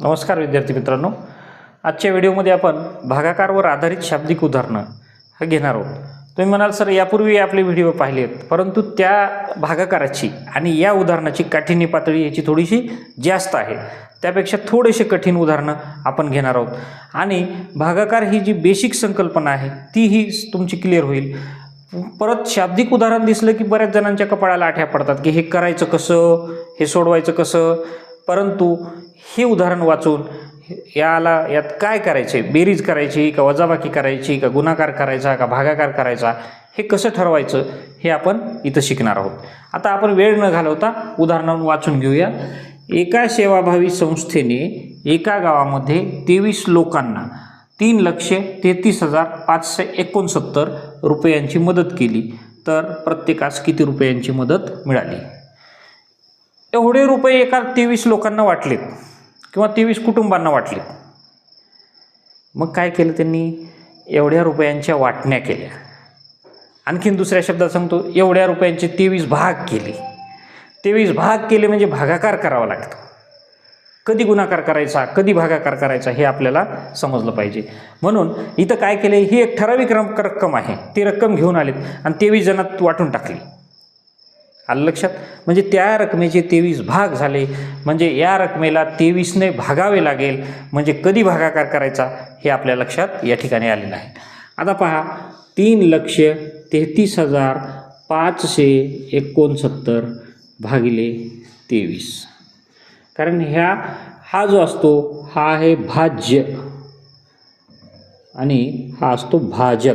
नमस्कार विद्यार्थी मित्रांनो. आजच्या व्हिडिओमध्ये आपण भागाकारवर आधारित शाब्दिक उदाहरणं हे घेणार आहोत. तुम्ही म्हणाल सर यापूर्वी आपले व्हिडिओ पाहिले आहेत परंतु त्या भागाकाराची आणि या उदाहरणाची काठिण्य पातळी याची थोडीशी जास्त आहे. त्यापेक्षा थोडेसे कठीण उदाहरणं आपण घेणार आहोत. आणि भागाकार ही जी बेसिक संकल्पना आहे तीही तुमची क्लिअर होईल. परत शाब्दिक उदाहरण दिसलं की बऱ्याच जणांच्या कपाळाला आठ्या पडतात की हे करायचं कसं हे सोडवायचं कसं? परंतु हे उदाहरण वाचून याला यात काय करायचे? बेरीज करायची का वजाबाकी करायची का गुणाकार करायचा का भागाकार करायचा? हे कसं ठरवायचं? हे आपण इथं शिकणार आहोत. आता आपण वेळ न घालवता उदाहरण वाचून घेऊया. एका सेवाभावी संस्थेने एका गावामध्ये तेवीस लोकांना तीन लक्षे तेहतीस हजार पाचशे एकोणसत्तर रुपयांची मदत केली. तर प्रत्येकास किती रुपयांची मदत मिळाली? एवढे रुपये एका तेवीस लोकांना वाटलेत. किंवा तेवीस कुटुंबांना वाटले. मग काय केलं त्यांनी? एवढ्या रुपयांच्या वाटण्या केल्या. आणखीन दुसऱ्या शब्दात सांगतो एवढ्या रुपयांचे तेवीस भाग केले. तेवीस भाग केले म्हणजे भागाकार करावा लागतो. कधी गुणाकार करायचा कधी भागाकार करायचा हे आपल्याला समजलं पाहिजे. म्हणून इथं काय केले? ही एक ठराविक रक्कम आहे. ती रक्कम घेऊन आलीत आणि तेवीस जणात वाटून टाकली. आलं लक्षात? म्हणजे त्या रकमेचे तेवीस भाग झाले. म्हणजे या रकमेला तेवीसने भागावे लागेल. म्हणजे कधी भागाकार करायचा? हे आपल्या लक्षात या ठिकाणी आलेलं आहे. आता पहा तीन लक्ष तेहतीस हजार पाचशे एकोणसत्तर भागिले तेवीस. कारण ह्या हा जो असतो हा आहे भाज्य. आणि हा असतो भाजक.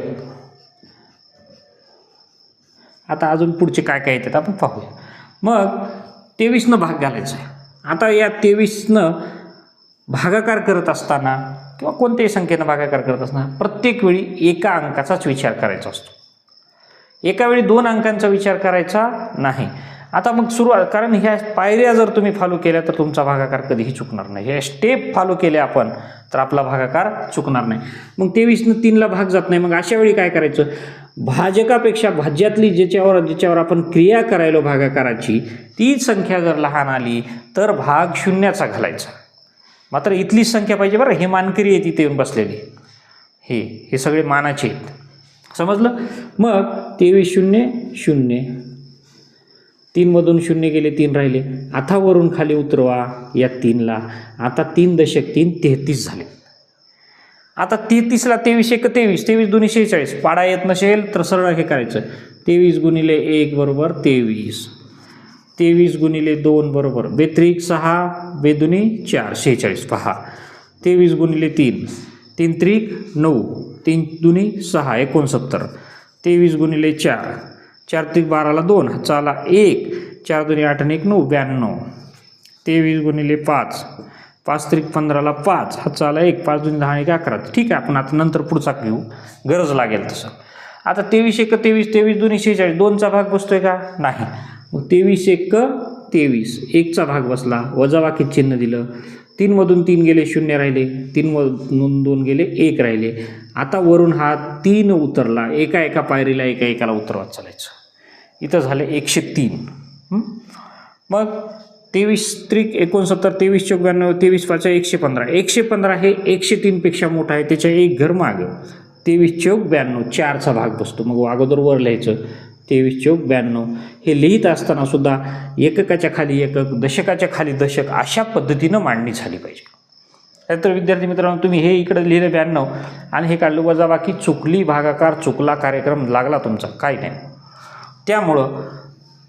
आता अजून पुढचे काय काय येतात आपण पाहूया. मग तेवीसनं भाग घालायचा आहे. आता या तेवीसनं भागाकार करत असताना किंवा कोणत्याही संख्येनं भागाकार करत असताना प्रत्येक वेळी एका अंकाचाच विचार करायचा असतो. एका वेळी दोन अंकांचा विचार करायचा नाही. आता मग सुरुवात कारण ह्या पायऱ्या जर तुम्ही फॉलो केल्या तर तुमचा भागाकार कधीही चुकणार नाही. ह्या स्टेप फॉलो केले आपण तर आपला भागाकार चुकणार नाही. मग तेवीसनं तीनला भाग जात नाही. मग अशा वेळी काय करायचं? भाजकापेक्षा भाज्यातली ज्याच्यावर ज्याच्यावर आपण क्रिया करायलो भागाकाराची तीच संख्या जर लहान आली तर भाग शून्याचा घालायचा. मात्र इथलीच संख्या पाहिजे बरं हे मानकरी आहे तिथे येऊन बसलेली. हे हे सगळे मानाचे आहेत. समजलं? मग तेवीस शून्य शून्य. तीनमधून शून्य गेले तीन राहिले. आता वरून खाली उतरवा या तीनला. आता तीन दशक तीन तेहतीस झाले. आता तेहतीसला तेवीस एक तेवीस तेवीस दोन्ही शेहेचाळीस. पाडा येत नसेल तर सरळ हे करायचं. तेवीस गुणिले एक बरोबर तेवीस. तेवीस गुणिले दोन बरोबर बेत्रिक सहा बेदुनी चार शेहेचाळीस. पहा. तेवीस गुणिले तीन. तीन त्रिक नऊ. तीन दुनी सहा एकोणसत्तर. तेवीस गुणिले चार. चार त्रिक बाराला दोन. हाताला एक. चार दोन्ही आठ आणि एक नऊ. ब्याण्णव. तेवीस गुणिले पाच. पाच त्रिक पंधराला पाच हाताला एक पाच दोन दहा एक अकरा. ठीक आहे आपण आता नंतर पुढचा घेऊ. गरज लागेल तसं. आता तेवीस एक तेवीस तेवीस दोन्ही शेहेचाळीस दोनचा भाग बसतोय का? नाही. मग तेवीस एक तेवीस. एकचा भाग बसला. वजावाकीत चिन्ह दिलं. तीनमधून तीन गेले शून्य राहिले. तीनमधून दोन गेले एक राहिले. आता वरून हा तीन उतरला. एका एका पायरीला एका एकाला उतरवत चालायचं. इथं झालं एकशे तीन. मग तेवीस त्रिक एकोणसत्तर तेवीस चौऱ्याण्णव तेवीस पाच एकशे पंधरा. एकशे पंधरा हे एकशे तीनपेक्षा मोठं आहे. त्याच्या एक घर मागं. तेवीस चौक ब्याण्णव चारचा भाग बसतो. मग अगोदर वर लिहायचं. तेवीस चौक ब्याण्णव हे लिहित असताना सुद्धा एककाच्या खाली एकक दशकाच्या खाली दशक अशा पद्धतीनं मांडणी झाली पाहिजे. तर विद्यार्थी मित्रांनो तुम्ही हे इकडे लिहिलं ब्याण्णव आणि हे काढलं वजाबाकी. चुकली भागाकार चुकला कार्यक्रम लागला तुमचा. काही नाही. त्यामुळं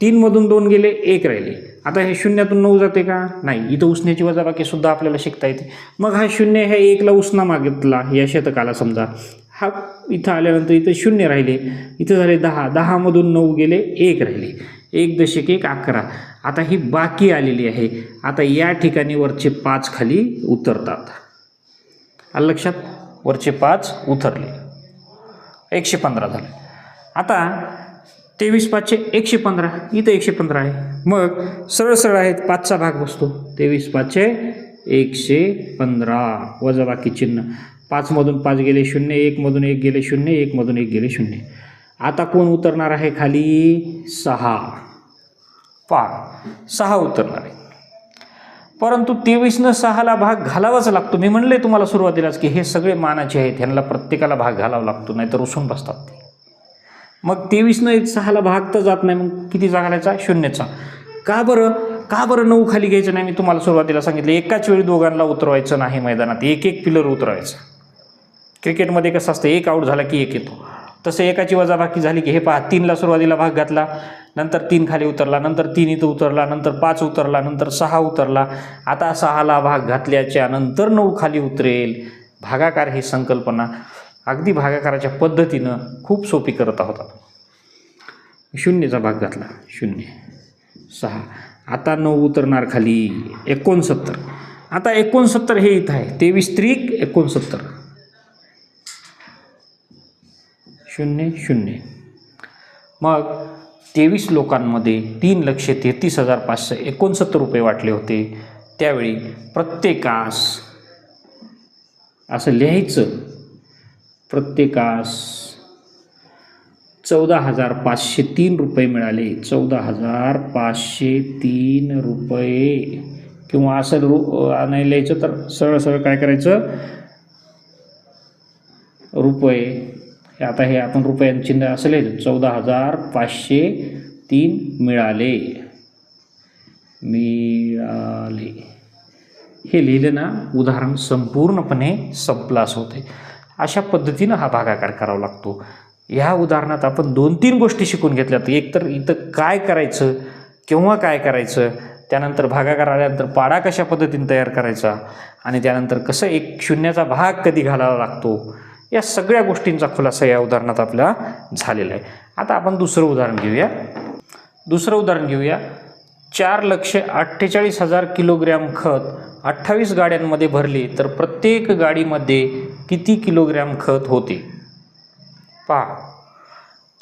तीनमधून दोन गेले एक राहिले. आता हे शून्यातून नऊ जाते का? नाही इथं उसण्याची वजाबाकी सुद्धा आपल्याला शिकता येते. मग हा शून्य ह्या एकला उसना मागितला या शतकाला समजा. हा इथं आल्यानंतर इथं शून्य राहिले. इथं झाले दहा. दहामधून नऊ गेले एक राहिले. एक दशक एक अकरा. आता ही बाकी आलेली आहे. आता या ठिकाणी वरचे पाच खाली उतरतात. आलं लक्षात? वरचे पाच उतरले. एकशे पंधरा झाले. आता तेवीस पाचशे एकशे पंधरा. इथं एकशे पंधरा आहे. मग सरळ सरळ आहेत पाचचा भाग बसतो. तेवीस पाचशे एकशे पंधरा वजाबाकी चिन्ह. पाचमधून पाच गेले शून्य एकमधून एक गेले शून्य एकमधून एक गेले शून्य. आता कोण उतरणार आहे खाली? सहा. पाच. सहा उतरणार आहे. परंतु तेवीसनं सहाला भाग घालावाच लागतो. मी म्हणले तुम्हाला सुरुवातीलाच की हे सगळे मानाचे आहेत ह्यांना प्रत्येकाला भाग घालावा लागतो नाहीतर उसून बसतात ते. मग तेवीसनं एक सहाला भाग तर जात नाही मग कितीचा घालायचा शून्यचा. का बरं? का बरं नऊ खाली घ्यायचं नाही? मी तुम्हाला सुरुवातीला सांगितलं एकाच वेळी दोघांना उतरवायचं नाही मैदानात. एक एक पिलर उतरवायचं. क्रिकेटमध्ये कसं असतं एक आऊट झाला की एक येतो. तसं एकाची वजाबाकी झाली की हे पहा तीनला सुरुवातीला भाग घातला नंतर तीन खाली उतरला नंतर तीन इथं उतरला नंतर पाच उतरला नंतर सहा उतरला. आता सहाला भाग घातल्याच्या नंतर नऊ खाली उतरेल. भागाकार ही संकल्पना. अगदी भागाकाराच्या पद्धतीनं खूप सोपी करत आहोत आपण. शून्यचा भाग घातला. शून्य. सहा. आता नऊ उतरणार खाली. एकोणसत्तर. आता एकोणसत्तर हे इथं आहे. तेवीस त्रिक एकोणसत्तर. शून्य शून्य. मग तेवीस लोकांमध्ये तीन लक्ष तेहतीस हजार पाचशे एकोणसत्तर रुपये वाटले होते. त्यावेळी प्रत्येकास असं लिहायचं प्रत्येकास चौदा हजार पाचशे तीन रुपये मिळाले. चौदा हजार पाचशे तीन रुपये. किंवा असं रु नाही लिहायचं तर सरळ सरळ काय करायचं? रुपये. आता हे आपण रुपयांचे चिन्ह असं लिहायचं. चौदा हजार पाचशे तीन मिळाले. मिळाले. हे लिहिलं ना उदाहरण संपूर्णपणे संपलं होते. अशा पद्धतीनं हा भागाकार करावा लागतो. ह्या उदाहरणात आपण दोन तीन गोष्टी शिकून घेतल्यात. एक तर इथं काय करायचं केव्हा काय करायचं त्यानंतर भागाकार आल्यानंतर पाडा कशा पद्धतीने तयार करायचा आणि त्यानंतर कसं एक शून्याचा भाग कधी घालावा लागतो या सगळ्या गोष्टींचा खुलासा या उदाहरणात आपला झालेला आहे. आता आपण दुसरं उदाहरण घेऊया. दुसरं उदाहरण घेऊया. चार लक्ष अठ्ठेचाळीस हजार किलोग्रॅम खत अठ्ठावीस गाड्यांमध्ये भरले तर प्रत्येक गाडीमध्ये किती किलोग्रॅम खत होते? पहा.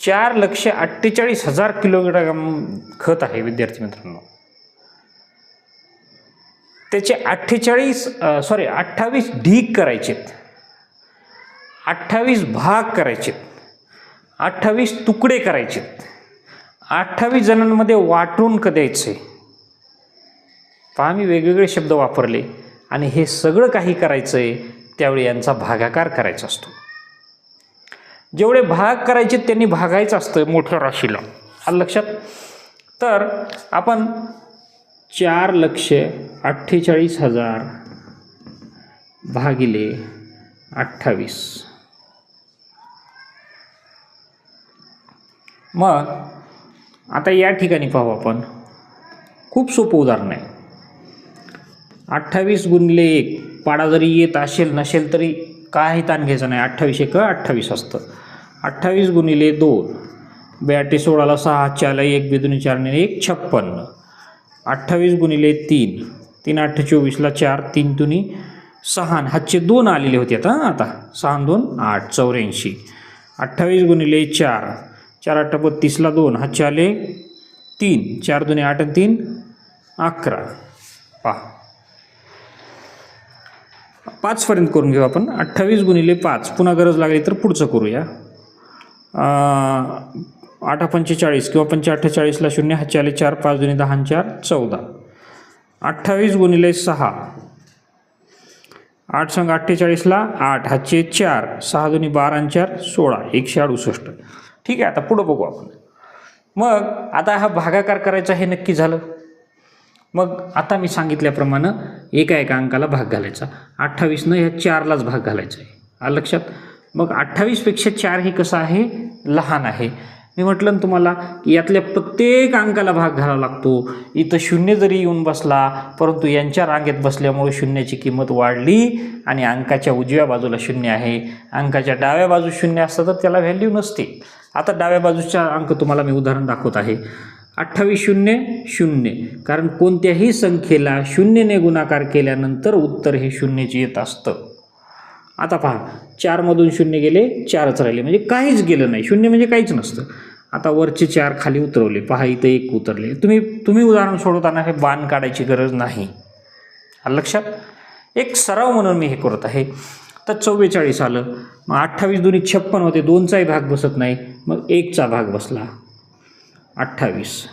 चार लक्ष अठ्ठेचाळीस हजार किलोग्रॅम खत आहे विद्यार्थी मित्रांनो. त्याचे अठ्ठेचाळीस सॉरी अठ्ठावीस ढीक करायचेत. अठ्ठावीस भाग करायचेत. अठ्ठावीस तुकडे करायचेत. अठ्ठावीस जणांमध्ये वाटून क द्यायचे? पहा मी वेगवेगळे शब्द वापरले आणि हे सगळं काही करायचं आहे त्यावेळी यांचा भागाकार करायचा असतो. जेवढे भाग करायचे त्यांनी भागायचं असतं मोठ्या राशीला. आलं लक्षात? तर आपण चार लक्ष अठ्ठेचाळीस हजार भागिले अठ्ठावीस. मग आता या ठिकाणी पाहू आपण. खूप सोपं उदाहरण आहे. अठ्ठावीस गुणले एक पाडा जरी येत असेल नसेल तरी काही ताण घ्यायचं नाही. अठ्ठावीस एक अठ्ठावीस असतं. अठ्ठावीस गुणिले दोन बेआटे सोळाला सहा चारला एक बेदुनी चारने एक छप्पन्न. अठ्ठावीस गुणिले तीन तीन अठ्ठे चोवीसला चार तीन दुनी सहा. हातचे दोन आलेले होते आता आता. सहा दोन आठ चौऱ्याऐंशी. अठ्ठावीस गुणिले चार चार अठ्ठा बत्तीसला दोन हातचे आले तीन. चार दोन्ही आठ आणि तीन अकरा. पहा. पाचपर्यंत करून घेऊ आपण. अठ्ठावीस गुणिले पाच. पुन्हा गरज लागली तर पुढचं करूया. अं, आठ पंचेचाळीस किंवा पंचे अठ्ठेचाळीसला शून्य हातचे चार पाच दोन्ही दहा चार चौदा. अठ्ठावीस गुणिले सहा. आठ संघ अठ्ठेचाळीसला आठ हातचे चार सहा दोन्ही बारा चार सोळा एकशे अडुसष्ट. ठीक आहे आता पुढं बघू आपण. मग आता हा भागाकार करायचा हे नक्की झालं. मग आता मी सांगितल्याप्रमाणे एका एका अंकाला भाग घालायचा. अठ्ठावीसनं ह्या चारलाच भाग घालायचा आहे. आ लक्षात? मग अठ्ठावीसपेक्षा चार हे कसं आहे? लहान आहे. मी म्हटलं ना तुम्हाला की यातल्या प्रत्येक अंकाला भाग घालावा लागतो. इथं शून्य जरी येऊन बसला परंतु यांच्या रांगेत बसल्यामुळे शून्याची किंमत वाढली आणि अंकाच्या उजव्या बाजूला शून्य आहे. अंकाच्या डाव्या बाजू शून्य असतं तर त्याला व्हॅल्यू नसते. आता डाव्या बाजूचा अंक तुम्हाला मी उदाहरण दाखवत आहे. अठ्ठावीस शून्य शून्य. कारण कोणत्याही संख्येला शून्यने गुणाकार केल्यानंतर उत्तर हे शून्यचे येत असतं. आता पहा चारमधून शून्य गेले चारच राहिले. म्हणजे काहीच गेलं नाही. शून्य म्हणजे काहीच नसतं. आता वरचे चार खाली उतरवले. पहा इथं एक उतरले. तुम्ही तुम्ही उदाहरण सोडवताना हे बाण काढायची गरज नाही. लक्षात? एक सराव म्हणून मी हे करत आहे. तर चव्वेचाळीस आलं. मग अठ्ठावीस दोन्ही छप्पन होते. दोनचाही भाग बसत नाही. मग एकचा भाग बसला. अठ्ठावीस.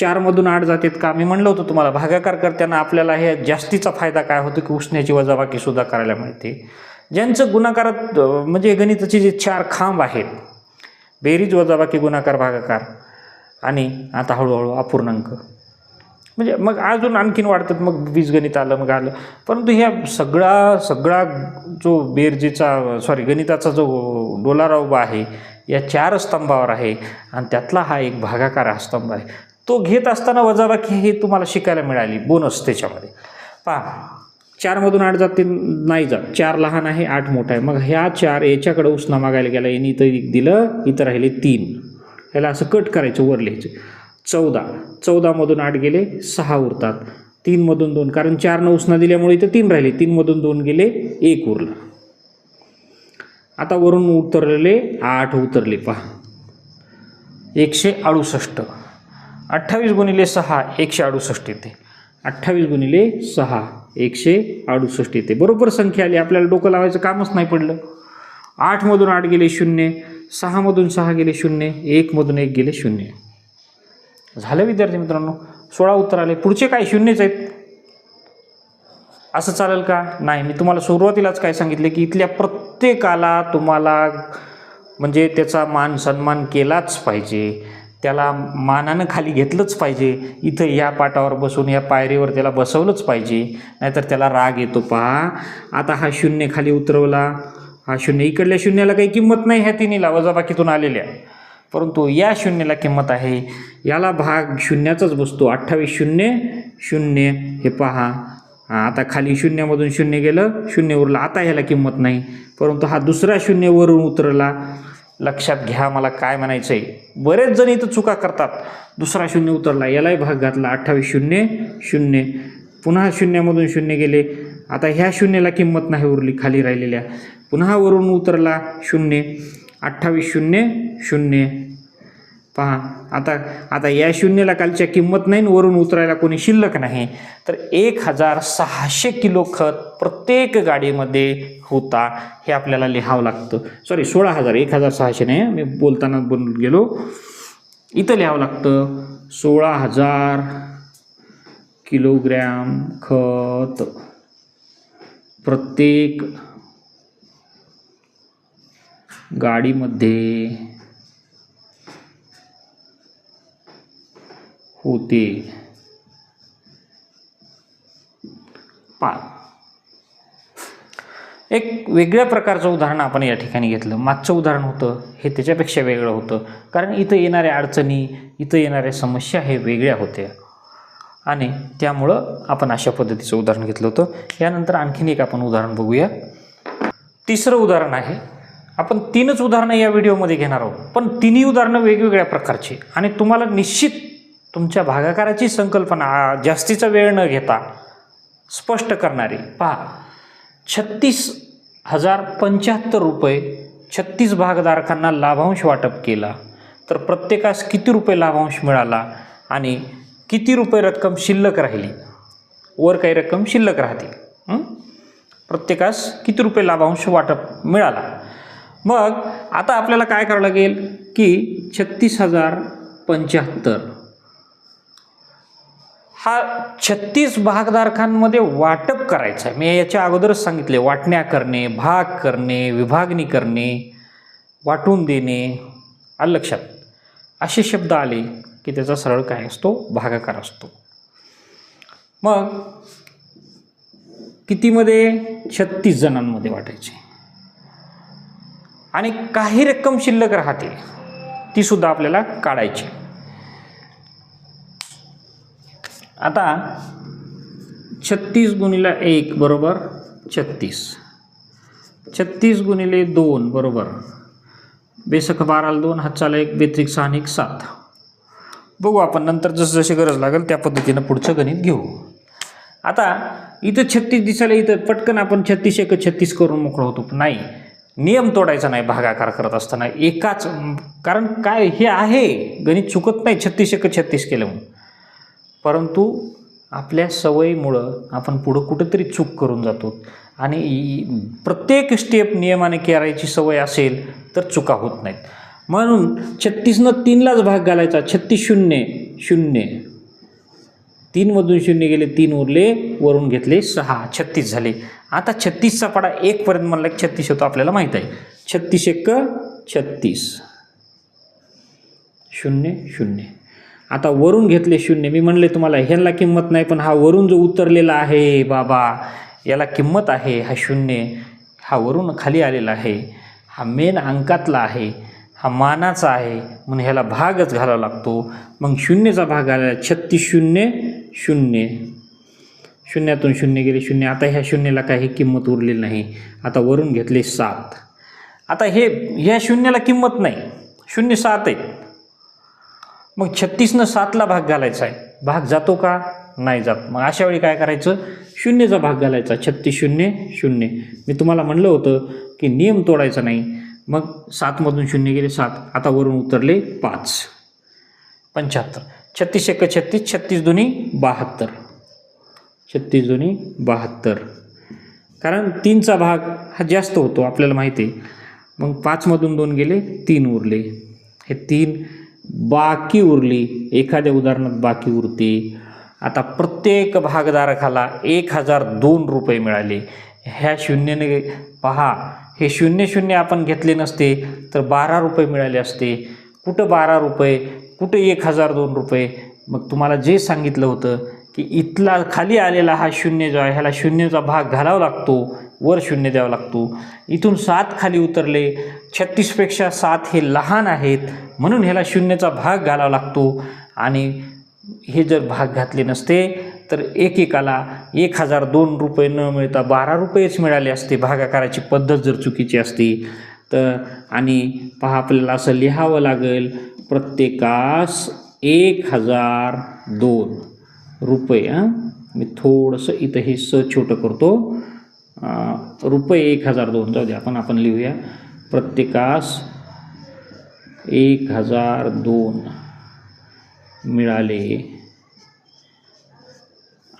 चारमधून आठ जातात का? मी म्हणलं होतं तुम्हाला भागाकार करताना आपल्याला हे जास्तीचा फायदा काय होतो की उसण्याची वजाबाकीसुद्धा करायला मिळते. ज्यांचं गुणाकारात म्हणजे गणिताचे जे चार खांब आहेत बेरीज वजाबाकी गुणाकार भागाकार आणि आता हळूहळू अपूर्णांक. म्हणजे मग अजून आणखीन वाढतात मग बीजगणित आलं मग आलं. परंतु ह्या सगळा सगळा जो बेरजेचा सॉरी गणिताचा जो डोलारा उभा आहे या चार स्तंभावर आहे. आणि त्यातला हा एक भागाकार हा स्तंभ आहे. तो घेत असताना वजाबाकी हे तुम्हाला शिकायला मिळाली. बोनस त्याच्यामध्ये. पहा चारमधून आठ जात नाही जात. चार लहान आहे आठ मोठा आहे. मग ह्या चार याच्याकडे उसना मागायला गेला. यांनी इथं एक दिलं इथं राहिले तीन. ह्याला असं कट करायचं वर लिहायचं. चौदा. चौदामधून आठ गेले सहा उरतात. तीनमधून दोन. कारण चारनं उसना दिल्यामुळे इथं तीन राहिले. तीनमधून दोन गेले एक उरला. आता वरून उतरलेले आठ उतरले पहा. एकशे अडुसष्ट. अठ्ठावीस गुणिले सहा एकशे अडुसष्ट येते. अठ्ठावीस गुणिले सहा एकशे अडुसष्ट येते. बरोबर संख्या आली आपल्याला डोकं लावायचं कामच नाही पडलं. आठमधून आठ गेले शून्य सहामधून सहा गेले शून्य एकमधून एक गेले शून्य. झालं विद्यार्थी मित्रांनो सोळा उत्तर आले. पुढचे काय शून्यच आहेत? असं चालेल का? नाही मी तुम्हाला सुरुवातीलाच काय सांगितले की इथल्या प्रत्येकाला तुम्हाला म्हणजे त्याचा मान सन्मान केलाच पाहिजे. त्याला मानानं खाली घेतलंच पाहिजे. इथं या पाटावर बसून या पायरीवर त्याला बसवलंच पाहिजे. नाहीतर त्याला राग येतो पहा. आता हा शून्य खाली उतरवला. हा शून्य. इकडल्या शून्याला काही किंमत नाही ह्या तिन्हीला वजाबाकीतून आलेल्या. परंतु या शून्याला किंमत आहे. याला भाग शून्याचाच बसतो. अठ्ठावीस शून्य शून्य. हे पहा. आता खाली शून्यामधून शून्य गेलं शून्य उरलं. आता ह्याला किंमत नाही. परंतु हा दुसरा शून्य वरून उतरला. लक्षात घ्या मला काय म्हणायचं आहे बरेच जण इथं चुका करतात. दुसरा शून्य उतरला. यालाही भाग घातला. अठ्ठावीस शून्य शून्य. पुन्हा शून्यामधून शून्य गेले. आता ह्या शून्याला किंमत नाही उरली खाली राहिलेल्या. पुन्हा वरून उतरला. शून्य. अठ्ठावीस शून्य शून्य. पहा. आता आता या शून्यला कालच्या किंमत नाही वरून उतरायला कोणी शिल्लक नाही. तर एक हजार सहाशे किलो खत प्रत्येक गाडीमध्ये होता हे आपल्याला लिहावं लागतं. सॉरी सोळा हजार एक हजार सहाशे नाही मी बोलताना बनून गेलो. इथं लिहावं लागतं सोळा हजार किलोग्रॅम खत प्रत्येक गाडीमध्ये होते. पा एक वेगळ्या प्रकारचं उदाहरण आपण या ठिकाणी घेतलं. मागचं उदाहरण होतं हे त्याच्यापेक्षा वेगळं होतं. कारण इथं येणाऱ्या अडचणी इथं येणाऱ्या समस्या हे वेगळ्या होत्या. आणि त्यामुळं आपण अशा पद्धतीचं उदाहरण घेतलं होतं. यानंतर आणखीन एक आपण उदाहरण बघूया. तिसरं उदाहरण आहे. आपण तीनच उदाहरणं या व्हिडिओमध्ये घेणार आहोत. पण तिन्ही उदाहरणं वेगवेगळ्या प्रकारची. आणि तुम्हाला निश्चित तुमच्या भागाकाराची संकल्पना जास्तीचा वेळ न घेता स्पष्ट करणारी. पहा छत्तीस हजार पंच्याहत्तर रुपये छत्तीस भागधारकांना लाभांश वाटप केला. तर प्रत्येकास किती रुपये लाभांश मिळाला आणि किती रुपये रक्कम शिल्लक राहिली? वर काही रक्कम शिल्लक राहते. प्रत्येकास किती रुपये लाभांश वाटप मिळाला? मग आता आपल्याला काय करावं लागेल की छत्तीस हजार पंच्याहत्तर हा छत्तीस भागधारकांमध्ये वाटप करायचं आहे. मी याच्या अगोदरच सांगितले वाटण्या करणे भाग करणे विभागणी करणे वाटून देणे आलं लक्षात? असे शब्द आले की त्याचा सरळ काय असतो? भागाकार असतो. मग कितीमध्ये? छत्तीस जणांमध्ये वाटायचे. आणि काही रक्कम शिल्लक राहते ती सुद्धा आपल्याला काढायची. आता छत्तीस गुणिले एक बरोबर छत्तीस. छत्तीस गुणिले दोन बरोबर. बेसक बाराला दोन हातचाला एक बेत्रिक सहा एक सात. बघू आपण नंतर जसं जशी गरज लागेल त्या पद्धतीनं पुढचं गणित घेऊ. आता इथं छत्तीस दिसायला इथं पटकन आपण छत्तीस एक छत्तीस करून मोकळं होतो. नाही नियम तोडायचा नाही भागाकार करत असताना. एकाच कारण काय हे आहे? गणित चुकत नाही छत्तीस एक छत्तीस केलं म्हणून. परंतु आपल्या सवयीमुळं आपण पुढं कुठंतरी चूक करून जातो. आणि प्रत्येक स्टेप नियमाने करायची सवय असेल तर चुका होत नाहीत. म्हणून छत्तीसनं तीनलाच भाग घालायचा. छत्तीस शून्य शून्य. तीनमधून शून्य गेले तीन उरले वरून घेतले सहा. छत्तीस झाले. आता छत्तीसचा पाडा एकपर्यंत म्हणला की छत्तीस होतो आपल्याला माहीत आहे. छत्तीस एक छत्तीस. शून्य शून्य. आता वरून घेतले शून्य. मी म्हणले तुम्हाला ह्याला किंमत नाही पण हा वरून जो उतरलेला आहे बाबा याला किंमत आहे हा शून्य. हा वरून खाली आलेला आहे. हा मेन अंकातला आहे. हा मानाचा आहे. म्हणून ह्याला भागच घालावा लागतो. मग शून्यचा भाग आला छत्तीस शून्य शून्य. शून्यातून शून्य गेले शून्य. आता ह्या शून्याला काही किंमत उरलेली नाही. आता वरून घेतले सात. आता हे ह्या शून्याला किंमत नाही. शून्य सात आहे. मग छत्तीसनं सातला भाग घालायचा आहे. भाग जातो का? नाही जात. मग अशा वेळी काय करायचं? शून्यचा भाग घालायचा. छत्तीस शून्य शून्य. मी तुम्हाला म्हणलं होतं की नियम तोडायचा नाही. मग सातमधून शून्य गेले सात. आता वरून उतरले पाच. पंच्याहत्तर. छत्तीस एक छत्तीस. छत्तीस दोन्ही बहात्तर. छत्तीस दोन्ही बहात्तर. कारण तीनचा भाग हा जास्त होतो आपल्याला माहिती आहे. मग पाचमधून दोन गेले तीन उरले. हे तीन बाकी उरली एखाद्या उदाहरणात बाकी उरते. आता प्रत्येक भागधारकाला एक हजार दोन रुपये मिळाले. ह्या शून्यने पहा हे शून्य शून्य आपण घेतले नसते तर बारा रुपये मिळाले असते. कुठं बारा रुपये कुठं एक हजार दोन रुपये? मग तुम्हाला जे सांगितलं होतं की इथला खाली आलेला हा शून्य जो आहे ह्याला शून्यचा भाग घालावा लागतो. वर शून्य द्यावा लागतो. इथून सात खाली उतरले. छत्तीसपेक्षा सात हे लहान आहेत. म्हणून ह्याला शून्याचा भाग घालावा लागतो. आणि हे जर भाग घातले नसते तर एकेकाला एक हजार दोन रुपये न मिळता बारा रुपयेच मिळाले असते. भागाकाराची पद्धत जर चुकीची असती तर आणि पहा आपल्याला असं लिहावं लागेल प्रत्येकास एक हजार दोन रुपये मी थोडंसं इथं हे स छोटं करतो. रुपये एक हजार दोन जाऊ द्या आपण आपण लिहूया. प्रत्येकास एक हजार दोन मिळाले.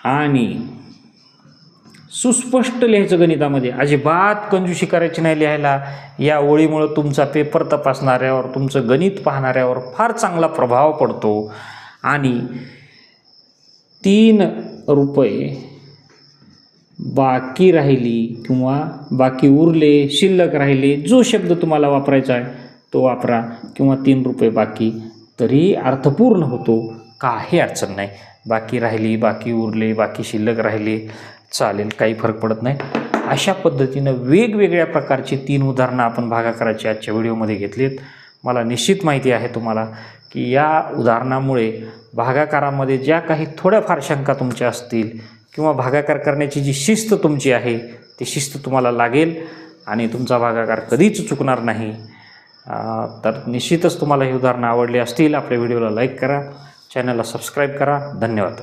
आणि सुस्पष्ट लिहायचं गणितामध्ये अजिबात कंजूशी करायची नाही लिहायला. या ओळीमुळं तुमचा पेपर तपासणाऱ्यावर तुमचं गणित पाहणाऱ्यावर फार चांगला प्रभाव पडतो. आणि तीन रुपये बाकी राहिली किंवा बाकी उरले शिल्लक राहिले जो शब्द तुम्हाला वापरायचा आहे तो वापरा किंवा तीन रुपये बाकी. तरी अर्थपूर्ण होतो काही अडचण नाही. बाकी राहिली बाकी उरले बाकी शिल्लक राहिले चालेल काही फरक पडत नाही. अशा पद्धतीनं वेगवेगळ्या प्रकारची तीन उदाहरणं आपण भागाकाराची आजच्या व्हिडिओमध्ये घेतलीत. मला निश्चित माहिती आहे तुम्हाला की या उदाहरणामुळे भागाकारामध्ये ज्या काही थोड्याफार शंका तुमच्या असतील किंवा भागाकार करण्याची जी शिस्त तुमची आहे ती शिस्त तुम्हाला लागेल आणि तुमचा भागाकार कधीच चुकणार नाही. तर निश्चितच तुम्हाला ही उदाहरणं आवडली असतील आपल्या व्हिडिओला लाईक करा चॅनलला सबस्क्राईब करा. धन्यवाद.